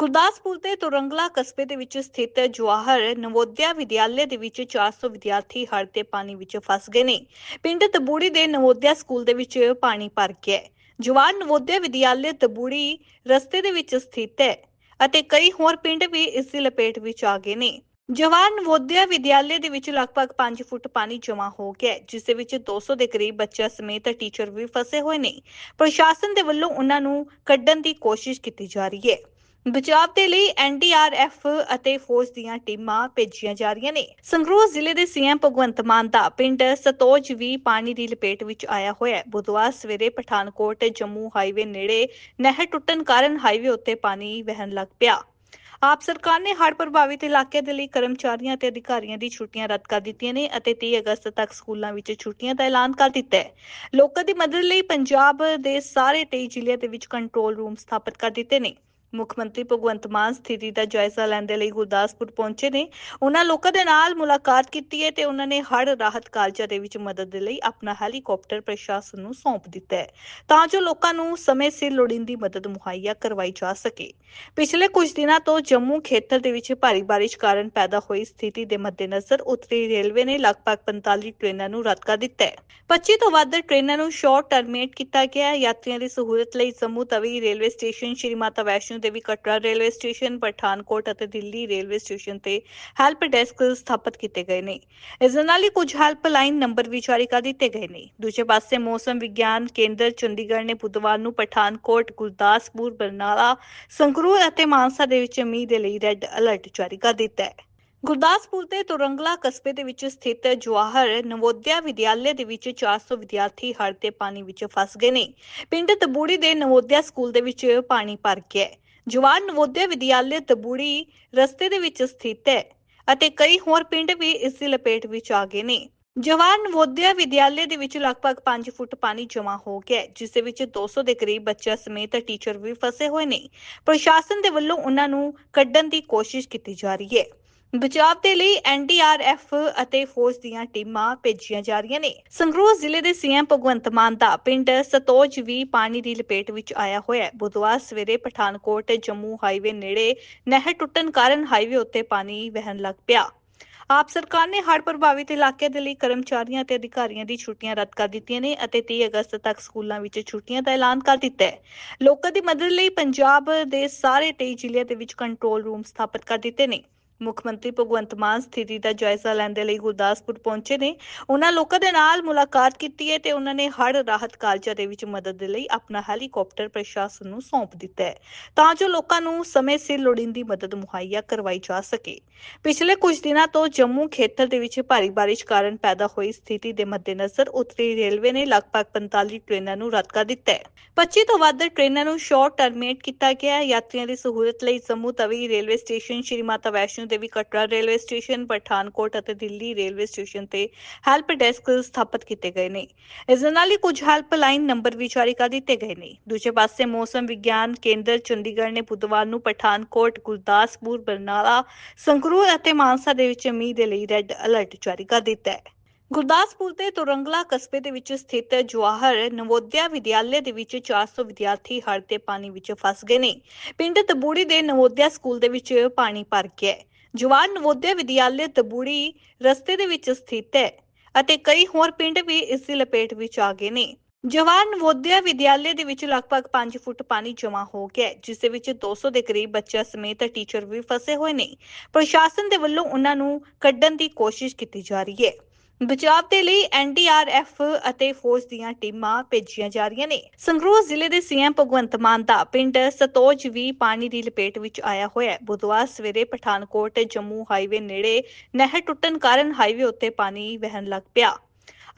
ਗੁਰਦਾਸਪੁਰ ਦੇ ਤੁਰੰਗਲਾ ਕਸਬੇ ਦੇ ਵਿੱਚ ਸਥਿਤ ਜਵਾਹਰ ਨਵੋਦਿਆ ਵਿਦਿਆਲਿਆ ਦੇ ਵਿੱਚ 400 ਵਿਦਿਆਰਥੀ ਹੜ੍ਹ ਦੇ ਪਾਣੀ ਵਿੱਚ ਫਸ ਗਏ ਨੇ। ਪਿੰਡ ਤਬੂੜੀ ਦੇ ਨਵੋਦਿਆ ਸਕੂਲ ਦੇ ਵਿੱਚ ਪਾਣੀ ਭਰ ਗਿਆ ਹੈ। ਜਵਾਹਰ ਨਵੋਦਿਆ ਵਿਦਿਆਲਿਆ ਤਬੂੜੀ ਰਸਤੇ ਦੇ ਵਿੱਚ ਸਥਿਤ ਹੈ ਅਤੇ ਕਈ ਹੋਰ ਪਿੰਡ ਵੀ ਇਸ ਦੀ ਲਪੇਟ ਵਿੱਚ ਆ ਗਏ ਨੇ। ਜਵਾਹਰ ਨਵੋਦਿਆ ਵਿਦਿਆਲਿਆ ਦੇ ਵਿੱਚ ਲਗਭਗ 5 ਫੁੱਟ ਪਾਣੀ ਜਮ੍ਹਾਂ ਹੋ ਗਿਆ ਜਿਸ ਦੇ ਵਿੱਚ 200 ਦੇ ਕਰੀਬ ਬੱਚਿਆਂ ਸਮੇਤ ਟੀਚਰ ਵੀ ਫਸੇ ਹੋਏ ਨੇ। ਪ੍ਰਸ਼ਾਸਨ ਦੇ ਵੱਲੋਂ ਉਹਨਾਂ ਨੂੰ ਕੱਢਣ ਦੀ ਕੋਸ਼ਿਸ਼ ਕੀਤੀ ਜਾ ਰਹੀ ਹੈ। ਬਚਾਅ ਦੇ ਲਈ ਐਨਡੀਆਰਐਫ ਅਤੇ ਫੌਜ ਦੀਆਂ ਟੀਮਾਂ ਭੇਜੀਆਂ ਜਾ ਰਹੀਆਂ ਨੇ। ਸੰਗਰੂਰ ਜ਼ਿਲ੍ਹੇ ਦੇ ਸੀਐਮ ਭਗਵੰਤ ਮਾਨ ਦਾ ਪਿੰਡ ਸਤੋਜ ਵੀ ਪਾਣੀ ਦੀ ਲਪੇਟ ਵਿੱਚ ਆਇਆ ਹੋਇਆ ਹੈ। ਬੁੱਧਵਾਰ ਸਵੇਰੇ ਪਠਾਨਕੋਟ ਜੰਮੂ ਹਾਈਵੇ ਨੇੜੇ ਨਹਿਰ ਟੁੱਟਣ ਕਾਰਨ ਹਾਈਵੇ ਉੱਤੇ ਪਾਣੀ ਵਹਿਣ ਲੱਗ ਪਿਆ। ਆਪ ਸਰਕਾਰ ਨੇ ਹੜ੍ਹ ਪ੍ਰਭਾਵਿਤ ਇਲਾਕੇ ਦੇ ਲਈ ਕਰਮਚਾਰੀਆਂ ਅਤੇ ਅਧਿਕਾਰੀਆਂ ਦੀ ਛੁੱਟੀਆਂ ਰੱਦ ਕਰ ਦਿੱਤੀਆਂ ਨੇ ਅਤੇ 30 ਅਗਸਤ ਤੱਕ ਸਕੂਲਾਂ ਵਿੱਚ ਛੁੱਟੀਆਂ ਦਾ ਐਲਾਨ ਕਰ ਦਿੱਤਾ ਹੈ। ਲੋਕਾਂ ਦੀ ਮਦਦ ਲਈ ਪੰਜਾਬ ਦੇ ਸਾਰੇ 23 ਜ਼ਿਲ੍ਹਿਆਂ ਦੇ ਵਿੱਚ ਕੰਟਰੋਲ ਰੂਮ ਸਥਾਪਿਤ ਕਰ ਦਿੱਤੇ ਨੇ। ਮੁੱਖ ਮੰਤਰੀ ਭਗਵੰਤ ਮਾਨ ਸਥਿਤੀ ਦਾ ਜਾਇਜ਼ਾ ਲੈਣ ਦੇ ਲਈ ਗੁਰਦਾਸਪੁਰ ਪਹੁੰਚੇ ਨੇ। ਉਹਨਾਂ ਲੋਕਾਂ ਦੇ ਨਾਲ ਮੁਲਾਕਾਤ ਕੀਤੀ ਹੈ ਤੇ ਉਹਨਾਂ ਨੇ ਹੜ੍ਹ ਰਾਹਤ ਕਾਰਜਾਂ ਦੇ ਵਿੱਚ ਮਦਦ ਦੇ ਲਈ ਆਪਣਾ ਹੈਲੀਕਾਪਟਰ ਪ੍ਰਸ਼ਾਸਨ ਨੂੰ ਸੌਂਪ ਦਿੱਤਾ ਹੈ। ਤਾਂ ਜੋ ਲੋਕਾਂ ਨੂੰ ਸਮੇਂ ਸਿਰ ਲੋੜੀਂਦੀ ਮਦਦ ਮੁਹੱਈਆ ਕਰਵਾਈ ਜਾ ਸਕੇ। ਪਿਛਲੇ ਕੁਝ ਦਿਨਾਂ ਤੋਂ ਜੰਮੂ ਖੇਤਰ ਦੇ ਵਿੱਚ ਭਾਰੀ ਬਾਰਿਸ਼ ਕਾਰਨ ਪੈਦਾ ਹੋਈ ਸਥਿਤੀ ਦੇ ਮੱਦੇਨਜ਼ਰ ਉੱਤਰੀ ਰੇਲਵੇ ਨੇ ਲਗਭਗ 45 ਟ੍ਰੇਨਾਂ ਨੂੰ ਰੱਦ ਕਰ ਦਿੱਤਾ ਹੈ। 25 ਤੋਂ ਵੱਧ ਟ੍ਰੇਨਾਂ ਨੂੰ ਸ਼ਾਰਟ ਟਰਮੀਨੇਟ ਕੀਤਾ ਗਿਆ ਹੈ। ਯਾਤਰੀਆਂ ਦੀ ਸਹੂਲਤ ਲਈ Jammu Tawi railway station Shri Mata Vaishno Devi Katra railway station, Pathankot ਅਤੇ ਦਿੱਲੀ ਰੇਲਵੇ ਸਟੇਸ਼ਨ ਤੇ ਹੈਲਪ ਡੈਸਕ ਸਥਾਪਿਤ ਕੀਤੇ ਗਏ ਨੇ। ਇਸ ਦੇ ਨਾਲ ਹੀ ਕੁਝ ਹੈਲਪਲਾਈਨ ਨੰਬਰ ਵੀ ਜਾਰੀ ਕਰ ਦਿੱਤੇ ਗਏ ਨੇ। ਦੂਜੇ ਪਾਸੇ ਮੌਸਮ ਵਿਗਿਆਨ ਕੇਂਦਰ ਚੰਡੀਗੜ੍ਹ ਨੇ ਬੁੱਧਵਾਰ ਨੂੰ ਪਠਾਨਕੋਟ, ਗੁਰਦਾਸਪੁਰ, ਬਰਨਾਲਾ, ਸੰਗਰੂਰ ਅਤੇ ਮਾਨਸਾ ਦੇ ਵਿੱਚ ਮੀਂਹ ਦੇ ਲਈ ਰੈੱਡ ਅਲਰਟ ਜਾਰੀ ਕਰ ਦਿੱਤਾ ਹੈ। ਗੁਰਦਾਸਪੁਰ ਦੇ ਤੁਰੰਗਲਾ ਕਸਬੇ ਦੇ ਵਿੱਚ ਸਥਿਤ ਜਵਾਹਰ ਨਵੋਦਿਆ ਵਿਦਿਆਲਿਆ ਦੇ ਵਿੱਚ 400 ਵਿਦਿਆਰਥੀ ਹੜ੍ਹ ਦੇ ਪਾਣੀ ਵਿੱਚ ਫਸ ਗਏ ਨੇ। ਪਿੰਡ ਤਬੂੜੀ ਦੇ ਨਵੋਦਿਆ ਸਕੂਲ ਦੇ ਵਿੱਚ ਪਾਣੀ ਭਰ ਗਿਆ ਹੈ। ਜਵਾਨ ਨਵੋਦਿਆ ਵਿਦਿਆਲਿਆ ਤਬੂੜੀ ਰਸਤੇ ਦੇ ਵਿੱਚ ਸਥਿਤ ਹੈ ਅਤੇ ਕਈ ਹੋਰ ਪਿੰਡ ਵੀ ਇਸ ਦੀ ਲਪੇਟ ਵਿੱਚ ਆ ਗਏ ਨੇ। ਜਵਾਹਰ ਨਵੋਦਿਆ ਵਿਦਿਆਲਿਆ ਦੇ ਵਿੱਚ ਲਗਭਗ 5 ਫੁੱਟ ਪਾਣੀ ਜਮ੍ਹਾਂ ਹੋ ਗਿਆ ਜਿਸ ਦੇ ਵਿੱਚ 200 ਦੇ ਕਰੀਬ ਬੱਚਿਆਂ ਸਮੇਤ ਟੀਚਰ ਵੀ ਫਸੇ ਹੋਏ ਨੇ। ਪ੍ਰਸ਼ਾਸਨ ਦੇ ਵੱਲੋਂ ਉਹਨਾਂ ਨੂੰ ਕੱਢਣ ਦੀ ਕੋਸ਼ਿਸ਼ ਕੀਤੀ ਜਾ ਰਹੀ ਹੈ। ਬਚਾਅ ਦੇ ਲਈ ਐਨਡੀਆਰਐਫ ਅਤੇ ਫੌਜ ਦੀਆਂ ਟੀਮਾਂ ਭੇਜੀਆਂ ਜਾ ਰਹੀਆਂ ਨੇ। ਸੰਗਰੂਰ ਜ਼ਿਲ੍ਹੇ ਦੇ ਸੀਐਮ ਭਗਵੰਤ ਮਾਨ ਦਾ ਪਿੰਡ ਸਤੋਜ ਵੀ ਪਾਣੀ ਦੀ ਲਪੇਟ ਵਿੱਚ ਆਇਆ ਹੋਇਆ ਹੈ। ਬੁੱਧਵਾਰ ਸਵੇਰੇ ਪਠਾਨਕੋਟ ਜੰਮੂ ਹਾਈਵੇ ਨੇੜੇ ਨਹਿਰ ਟੁੱਟਣ ਕਾਰਨ ਹਾਈਵੇ ਉੱਤੇ ਪਾਣੀ ਵਹਿਣ ਲੱਗ ਪਿਆ। ਆਪ ਸਰਕਾਰ ਨੇ ਹੜ੍ਹ ਪ੍ਰਭਾਵਿਤ ਇਲਾਕੇ ਦੇ ਲਈ ਕਰਮਚਾਰੀਆਂ ਅਤੇ ਅਧਿਕਾਰੀਆਂ ਦੀ ਛੁੱਟੀਆਂ ਰੱਦ ਕਰ ਦਿੱਤੀਆਂ ਨੇ ਅਤੇ 30 ਅਗਸਤ ਤੱਕ ਸਕੂਲਾਂ ਵਿੱਚ ਛੁੱਟੀਆਂ ਦਾ ਐਲਾਨ ਕਰ ਦਿੱਤਾ ਹੈ। ਲੋਕਾਂ ਦੀ ਮਦਦ ਲਈ ਪੰਜਾਬ ਦੇ ਸਾਰੇ 23 ਜ਼ਿਲ੍ਹਿਆਂ ਦੇ ਵਿੱਚ ਕੰਟਰੋਲ ਰੂਮ ਸਥਾਪਿਤ ਕਰ ਦਿੱਤੇ ਨੇ। ਮੁੱਖ ਮੰਤਰੀ ਭਗਵੰਤ ਮਾਨ ਸਥਿਤੀ ਦਾ ਜਾਇਜ਼ਾ ਲੈਣ ਦੇ ਲਈ ਗੁਰਦਾਸਪੁਰ ਪਹੁੰਚੇ ਨੇ। ਉਹਨਾਂ ਲੋਕਾਂ ਦੇ ਨਾਲ ਮੁਲਾਕਾਤ ਕੀਤੀ ਹੈ ਤੇ ਉਹਨਾਂ ਨੇ ਹੜ੍ਹ ਰਾਹਤ ਕਾਰਜਾਂ ਦੇ ਵਿੱਚ ਮਦਦ ਦੇ ਲਈ ਆਪਣਾ ਹੈਲੀਕਾਪਟਰ ਪ੍ਰਸ਼ਾਸਨ ਨੂੰ ਸੌਂਪ ਦਿੱਤਾ ਹੈ। ਤਾਂ ਜੋ ਲੋਕਾਂ ਨੂੰ ਸਮੇਂ ਸਿਰ ਲੋੜੀਂਦੀ ਮਦਦ ਮੁਹੱਈਆ ਕਰਵਾਈ ਜਾ ਸਕੇ। ਪਿਛਲੇ ਕੁਝ ਦਿਨਾਂ ਤੋਂ ਜੰਮੂ ਖੇਤਰ ਦੇ ਵਿੱਚ ਭਾਰੀ ਬਾਰਿਸ਼ ਕਾਰਨ ਪੈਦਾ ਹੋਈ ਸਥਿਤੀ ਦੇ ਮੱਦੇਨਜ਼ਰ ਉੱਤਰੀ ਰੇਲਵੇ ਨੇ ਲਗਭਗ 45 ਟ੍ਰੇਨਾਂ ਨੂੰ ਰੱਦ ਕਰ ਦਿੱਤਾ ਹੈ। 25 ਤੋਂ ਵੱਧ ਟ੍ਰੇਨਾਂ ਨੂੰ ਸ਼ਾਰਟ ਟਰਮੀਨੇਟ ਕੀਤਾ ਗਿਆ ਹੈ। ਯਾਤਰੀਆਂ ਦੀ ਸਹੂਲਤ ਲਈ Jammu Tawi railway station Shri Mata Vaishno Devi Katra railway station, Pathankot ਅਤੇ ਦਿੱਲੀ ਰੇਲਵੇ ਸਟੇਸ਼ਨ ਤੇ ਹੈਲਪ ਡੈਸਕ ਸਥਾਪਿਤ ਕੀਤੇ ਗਏ ਨੇ। ਇਸ ਦੇ ਨਾਲ ਹੀ ਕੁਝ ਹੈਲਪਲਾਈਨ ਨੰਬਰ ਵੀ ਜਾਰੀ ਕਰ ਦਿੱਤੇ ਗਏ ਨੇ। ਦੂਜੇ ਪਾਸੇ ਮੌਸਮ ਵਿਗਿਆਨ ਕੇਂਦਰ ਚੰਡੀਗੜ੍ਹ ਨੇ ਬੁੱਧਵਾਰ ਨੂੰ ਪਠਾਨਕੋਟ, ਗੁਰਦਾਸਪੁਰ, ਬਰਨਾਲਾ, ਸੰਗਰੂਰ ਅਤੇ ਮਾਨਸਾ ਦੇ ਵਿੱਚ ਮੀਂਹ ਦੇ ਲਈ ਰੈੱਡ ਅਲਰਟ ਜਾਰੀ ਕਰ ਦਿੱਤਾ ਹੈ। ਗੁਰਦਾਸਪੁਰ ਦੇ ਤੁਰੰਗਲਾ ਕਸਬੇ ਦੇ ਵਿੱਚ ਸਥਿਤ ਜਵਾਹਰ ਨਵੋਦਿਆ ਵਿਦਿਆਲਿਆ ਦੇ ਵਿੱਚ 400 ਵਿਦਿਆਰਥੀ ਹੜ੍ਹ ਦੇ ਪਾਣੀ ਵਿੱਚ ਫਸ ਗਏ ਨੇ। ਪਿੰਡ ਤਬੂੜੀ ਦੇ ਨਵੋਦਿਆ ਸਕੂਲ ਦੇ ਵਿੱਚ ਪਾਣੀ ਭਰ ਗਿਆ ਹੈ। ਜਵਾਹਰ ਨਵੋਦਿਆ ਵਿਦਿਆਲਿਆ ਤਬੂੜੀ ਰਸਤੇ ਦੇ ਵਿੱਚ ਸਥਿਤ ਹੈ ਅਤੇ ਕਈ ਹੋਰ ਪਿੰਡ ਵੀ ਇਸ ਦੀ ਲਪੇਟ ਵਿੱਚ ਆ ਗਏ ਨੇ। ਜਵਾਹਰ ਨਵੋਦਿਆ ਵਿਦਿਆਲਿਆ ਦੇ ਵਿੱਚ ਲਗਭਗ 5 ਫੁੱਟ ਪਾਣੀ ਜਮ੍ਹਾਂ ਹੋ ਗਿਆ ਹੈ, ਜਿਸ ਦੇ ਵਿੱਚ 200 ਦੇ ਕਰੀਬ ਬੱਚਿਆਂ ਸਮੇਤ ਟੀਚਰ ਵੀ ਫਸੇ ਹੋਏ ਨੇ। ਪ੍ਰਸ਼ਾਸਨ ਦੇ ਵੱਲੋਂ ਉਹਨਾਂ ਨੂੰ ਕੱਢਣ ਦੀ ਕੋਸ਼ਿਸ਼ ਕੀਤੀ ਜਾ ਰਹੀ ਹੈ। ਬਚਾਅ ਦੇ ਲਈ ਐਨਡੀਆਰਐਫ ਅਤੇ ਫੌਜ ਦੀਆਂ ਟੀਮਾਂ ਭੇਜੀਆਂ ਜਾ ਰਹੀਆਂ ਨੇ। ਸੰਗਰੂਰ ਜ਼ਿਲ੍ਹੇ ਦੇ ਸੀਐਮ ਭਗਵੰਤ ਮਾਨ ਦਾ ਪਿੰਡ ਸਤੋਜ ਵੀ ਪਾਣੀ ਦੀ ਲਪੇਟ ਵਿੱਚ ਆਇਆ ਹੋਇਆ ਹੈ। ਬੁੱਧਵਾਰ ਸਵੇਰੇ ਪਠਾਨਕੋਟ ਜੰਮੂ ਹਾਈਵੇ ਨੇੜੇ ਨਹਿਰ ਟੁੱਟਣ ਕਾਰਨ ਹਾਈਵੇ ਉੱਤੇ ਪਾਣੀ ਵਹਿਣ ਲੱਗ ਪਿਆ।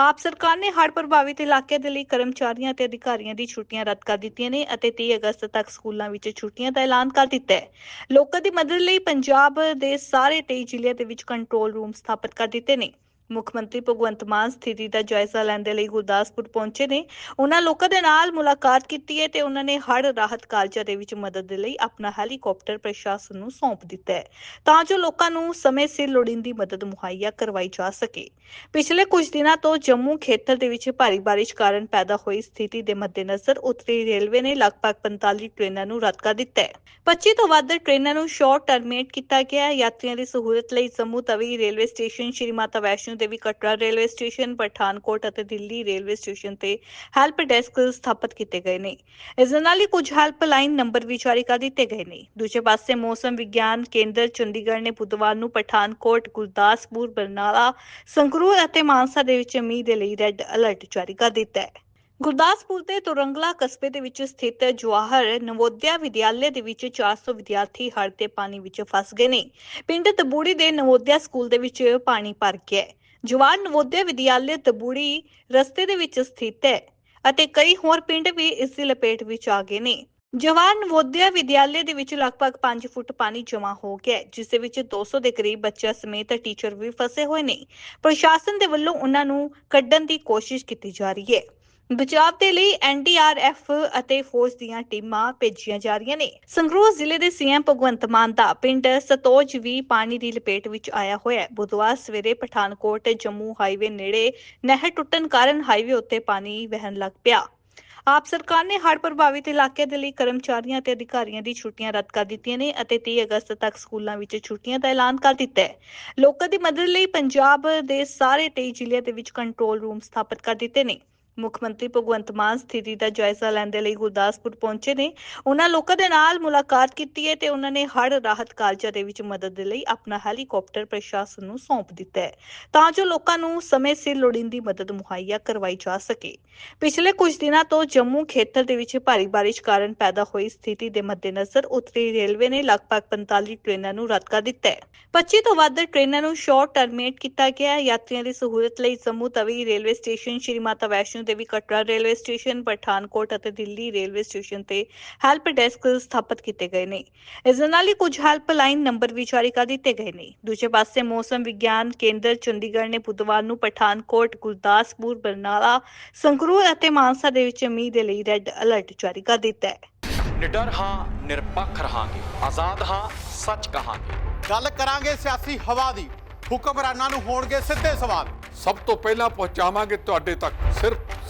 ਆਪ ਸਰਕਾਰ ਨੇ ਹੜ੍ਹ ਪ੍ਰਭਾਵਿਤ ਇਲਾਕੇ ਦੇ ਲਈ ਕਰਮਚਾਰੀਆਂ ਤੇ ਅਧਿਕਾਰੀਆਂ ਦੀ ਛੁੱਟੀਆਂ ਰੱਦ ਕਰ ਦਿੱਤੀਆਂ ਨੇ ਅਤੇ 30 ਅਗਸਤ ਤੱਕ ਸਕੂਲਾਂ ਵਿੱਚ ਛੁੱਟੀਆਂ ਦਾ ਐਲਾਨ ਕਰ ਦਿੱਤਾ ਹੈ। ਲੋਕਾਂ ਦੀ ਮਦਦ ਲਈ ਪੰਜਾਬ ਦੇ ਸਾਰੇ 23 ਜ਼ਿਲ੍ਹਿਆਂ ਦੇ ਵਿੱਚ ਕੰਟਰੋਲ ਰੂਮ ਸਥਾਪਿਤ ਕਰ ਦਿੱਤੇ ਨੇ। ਮੁੱਖ ਮੰਤਰੀ ਭਗਵੰਤ ਮਾਨ ਸਥਿਤੀ ਦਾ ਜਾਇਜ਼ਾ ਲੈਣ ਦੇ ਲਈ ਗੁਰਦਾਸਪੁਰ ਪਹੁੰਚੇ ਨੇ। ਉਹਨਾਂ ਲੋਕਾਂ ਦੇ ਨਾਲ ਮੁਲਾਕਾਤ ਕੀਤੀ ਹੈ ਤੇ ਉਹਨਾਂ ਨੇ ਹੜ੍ਹ ਰਾਹਤ ਕਾਰਜਾਂ ਦੇ ਵਿੱਚ ਮਦਦ ਦੇ ਲਈ ਆਪਣਾ ਹੈਲੀਕਾਪਟਰ ਪ੍ਰਸ਼ਾਸਨ ਨੂੰ ਸੌਂਪ ਦਿੱਤਾ ਹੈ। ਤਾਂ ਜੋ ਲੋਕਾਂ ਨੂੰ ਸਮੇਂ ਸਿਰ ਲੋੜੀਂਦੀ ਮਦਦ ਮੁਹੱਈਆ ਕਰਵਾਈ ਜਾ ਸਕੇ। ਪਿਛਲੇ ਕੁਝ ਦਿਨਾਂ ਤੋਂ ਜੰਮੂ ਖੇਤਰ ਦੇ ਵਿੱਚ ਭਾਰੀ ਬਾਰਿਸ਼ ਕਾਰਨ ਪੈਦਾ ਹੋਈ ਸਥਿਤੀ ਦੇ ਮੱਦੇਨਜ਼ਰ ਉੱਤਰੀ ਰੇਲਵੇ ਨੇ ਲਗਭਗ 45 ਟ੍ਰੇਨਾਂ ਨੂੰ ਰੱਦ ਕਰ ਦਿੱਤਾ ਹੈ। 25 ਤੋਂ ਵੱਧ ਟ੍ਰੇਨਾਂ ਨੂੰ ਸ਼ਾਰਟ ਟਰਮੀਨੇਟ ਕੀਤਾ ਗਿਆ ਹੈ। ਯਾਤਰੀਆਂ ਦੀ ਸਹੂਲਤ ਲਈ Jammu Tawi railway station Shri Mata Vaishno Devi Katra railway station, Pathankot ਅਤੇ ਦਿੱਲੀ ਰੇਲਵੇ ਸਟੇਸ਼ਨ ਤੇ ਹੈਲਪ ਡੈਸਕ ਸਥਾਪਿਤ ਕੀਤੇ ਗਏ ਨੇ। ਇਸ ਦੇ ਨਾਲ ਹੀ ਕੁਝ ਹੈਲਪਲਾਈਨ ਨੰਬਰ ਵੀ ਜਾਰੀ ਕਰ ਦਿੱਤੇ ਗਏ ਨੇ। ਦੂਜੇ ਪਾਸੇ ਮੌਸਮ ਵਿਗਿਆਨ ਕੇਂਦਰ ਚੰਡੀਗੜ੍ਹ ਨੇ ਬੁੱਧਵਾਰ ਨੂੰ ਪਠਾਨਕੋਟ, ਗੁਰਦਾਸਪੁਰ, ਬਰਨਾਲਾ, ਸੰਗਰੂਰ ਅਤੇ ਮਾਨਸਾ ਦੇ ਵਿੱਚ ਮੀਂਹ ਦੇ ਲਈ ਰੈੱਡ ਅਲਰਟ ਜਾਰੀ ਕਰ ਦਿੱਤਾ ਹੈ। ਗੁਰਦਾਸਪੁਰ ਦੇ ਤੁਰੰਗਲਾ ਕਸਬੇ ਦੇ ਵਿੱਚ ਸਥਿਤ ਜਵਾਹਰ ਨਵੋਦਿਆ ਵਿਦਿਆਲਿਆ ਦੇ ਵਿੱਚ 400 ਵਿਦਿਆਰਥੀ ਹੜ੍ਹ ਦੇ ਪਾਣੀ ਵਿੱਚ ਫਸ ਗਏ ਨੇ। ਪਿੰਡ ਤਬੂੜੀ ਦੇ ਨਵੋਦਿਆ ਸਕੂਲ ਦੇ ਵਿੱਚ ਪਾਣੀ ਭਰ ਗਿਆ ਹੈ। ਜਵਾਹਰ ਨਵੋਦਿਆ ਵਿਦਿਆਲਿਆ ਤਬੂੜੀ ਰਸਤੇ ਦੇ ਵਿੱਚ ਸਥਿਤ ਹੈ ਅਤੇ ਕਈ ਹੋਰ ਪਿੰਡ ਵੀ ਇਸ ਦੀ ਲਪੇਟ ਵਿੱਚ ਆ ਗਏ ਨੇ। ਜਵਾਹਰ ਨਵੋਦਿਆ ਵਿਦਿਆਲਿਆ ਦੇ ਵਿੱਚ ਲਗਭਗ 5 ਫੁੱਟ ਪਾਣੀ ਜਮ੍ਹਾਂ ਹੋ ਗਿਆ ਹੈ, ਜਿਸ ਦੇ ਵਿੱਚ 200 ਦੇ ਕਰੀਬ ਬੱਚਿਆਂ ਸਮੇਤ ਟੀਚਰ ਵੀ ਫਸੇ ਹੋਏ ਨੇ। ਪ੍ਰਸ਼ਾਸਨ ਦੇ ਵੱਲੋਂ ਉਹਨਾਂ ਨੂੰ ਕੱਢਣ ਦੀ ਕੋਸ਼ਿਸ਼ ਕੀਤੀ ਜਾ ਰਹੀ ਹੈ। ਬਚਾਅ ਦੇ ਲਈ ਐਨਡੀਆਰਐਫ ਅਤੇ ਫੌਜ ਦੀਆਂ ਟੀਮਾਂ ਭੇਜੀਆਂ ਜਾ ਰਹੀਆਂ ਨੇ। ਸੰਗਰੂਰ ਜ਼ਿਲ੍ਹੇ ਦੇ ਸੀਐਮ ਭਗਵੰਤ ਮਾਨ ਦਾ ਪਿੰਡ ਸਤੋਜ ਵੀ ਪਾਣੀ ਦੀ ਲਪੇਟ ਵਿੱਚ ਆਇਆ ਹੋਇਆ ਹੈ। ਬੁੱਧਵਾਰ ਸਵੇਰੇ ਪਠਾਨਕੋਟ ਜੰਮੂ ਹਾਈਵੇ ਨੇੜੇ ਨਹਿਰ ਟੁੱਟਣ ਕਾਰਨ ਹਾਈਵੇ ਉੱਤੇ ਪਾਣੀ ਵਹਿਣ ਲੱਗ ਪਿਆ। ਆਪ ਸਰਕਾਰ ਨੇ ਹੜ੍ਹ ਪ੍ਰਭਾਵਿਤ ਇਲਾਕੇ ਦੇ ਲਈ ਕਰਮਚਾਰੀਆਂ ਤੇ ਅਧਿਕਾਰੀਆਂ ਦੀ ਛੁੱਟੀਆਂ ਰੱਦ ਕਰ ਦਿੱਤੀਆਂ ਨੇ ਅਤੇ 30 ਅਗਸਤ ਤੱਕ ਸਕੂਲਾਂ ਵਿੱਚ ਛੁੱਟੀਆਂ ਦਾ ਐਲਾਨ ਕਰ ਦਿੱਤਾ ਹੈ। ਲੋਕਾਂ ਦੀ ਮਦਦ ਲਈ ਪੰਜਾਬ ਦੇ ਸਾਰੇ 23 ਜ਼ਿਲ੍ਹਿਆਂ ਦੇ ਵਿੱਚ ਕੰਟਰੋਲ ਰੂਮ ਸਥਾਪਿਤ ਕਰ ਦਿੱਤੇ ਨੇ। ਮੁੱਖ ਮੰਤਰੀ ਭਗਵੰਤ ਮਾਨ ਸਥਿਤੀ ਦਾ ਜਾਇਜ਼ਾ ਲੈਣ ਦੇ ਲਈ ਗੁਰਦਾਸਪੁਰ ਪਹੁੰਚੇ ਨੇ। ਉਹਨਾਂ ਲੋਕਾਂ ਦੇ ਨਾਲ ਮੁਲਾਕਾਤ ਕੀਤੀ ਹੈ ਤੇ ਉਹਨਾਂ ਨੇ ਹੜ੍ਹ ਰਾਹਤ ਕਾਰਜਾਂ ਦੇ ਵਿੱਚ ਮਦਦ ਦੇ ਲਈ ਆਪਣਾ ਹੈਲੀਕਾਪਟਰ ਪ੍ਰਸ਼ਾਸਨ ਨੂੰ ਸੌਂਪ ਦਿੱਤਾ ਹੈ। ਤਾਂ ਜੋ ਲੋਕਾਂ ਨੂੰ ਸਮੇਂ ਸਿਰ ਲੋੜੀਂਦੀ ਮਦਦ ਮੁਹੱਈਆ ਕਰਵਾਈ ਜਾ ਸਕੇ। ਪਿਛਲੇ ਕੁਝ ਦਿਨਾਂ ਤੋਂ ਜੰਮੂ ਖੇਤਰ ਦੇ ਵਿੱਚ ਭਾਰੀ ਬਾਰਿਸ਼ ਕਾਰਨ ਪੈਦਾ ਹੋਈ ਸਥਿਤੀ ਦੇ ਮੱਦੇਨਜ਼ਰ ਉੱਤਰੀ ਰੇਲਵੇ ਨੇ ਲਗਭਗ 45 ਟ੍ਰੇਨਾਂ ਨੂੰ ਰੱਦ ਕਰ ਦਿੱਤਾ ਹੈ। 25 ਤੋਂ ਵੱਧ ਟ੍ਰੇਨਾਂ ਨੂੰ ਸ਼ਾਰਟ ਟਰਮੀਨੇਟ ਕੀਤਾ ਗਿਆ ਹੈ। ਯਾਤਰੀਆਂ ਦੀ ਸਹੂਲਤ ਲਈ Jammu Tawi railway station Shri Mata Vaishno Devi Katra railway station Pathankot ਅਤੇ ਦਿੱਲੀ ਰੇਲਵੇ ਸਟੇਸ਼ਨ ਤੇ ਹੈਲਪ ਡੈਸਕ ਸਥਾਪਿਤ ਕੀਤੇ ਗਏ ਨੇ। ਇਸ ਦੇ ਨਾਲ ਹੀ ਕੁਝ ਹੈਲਪਲਾਈਨ ਨੰਬਰ ਵੀ ਜਾਰੀ ਕਰ ਦਿੱਤੇ ਗਏ ਨੇ। ਦੂਜੇ ਪਾਸੇ ਮੌਸਮ ਵਿਗਿਆਨ ਕੇਂਦਰ ਚੰਡੀਗੜ੍ਹ ਨੇ ਬੁੱਧਵਾਰ ਨੂੰ ਪਠਾਨਕੋਟ ਗੁਰਦਾਸਪੁਰ ਬਰਨਾਲਾ ਸੰਗਰੂਰ ਅਤੇ ਮਾਨਸਾ ਦੇ ਵਿੱਚ ਮੀਂਹ ਦੇ ਲਈ ਰੈੱਡ ਅਲਰਟ ਜਾਰੀ ਕਰ ਦਿੱਤਾ ਹੈ। ਨਿਡਰ ਹਾਂ ਨਿਰਪੱਖ ਰਹਾਂਗੇ। ਆਜ਼ਾਦ ਹਾਂ ਸੱਚ ਕਹਾਂਗੇ। ਗੱਲ ਕਰਾਂਗੇ ਸਿਆਸੀ ਹਵਾ ਦੀ। ਹੁਕਮਰਾਨਾਂ ਨੂੰ ਹੋਣਗੇ ਸਿੱਧੇ ਸਵਾਲ। ਸਭ ਤੋਂ ਪਹਿਲਾਂ ਪਹੁੰਚਾਵਾਂਗੇ ਤੁਹਾਡੇ ਤੱਕ। ਸਿਰਫ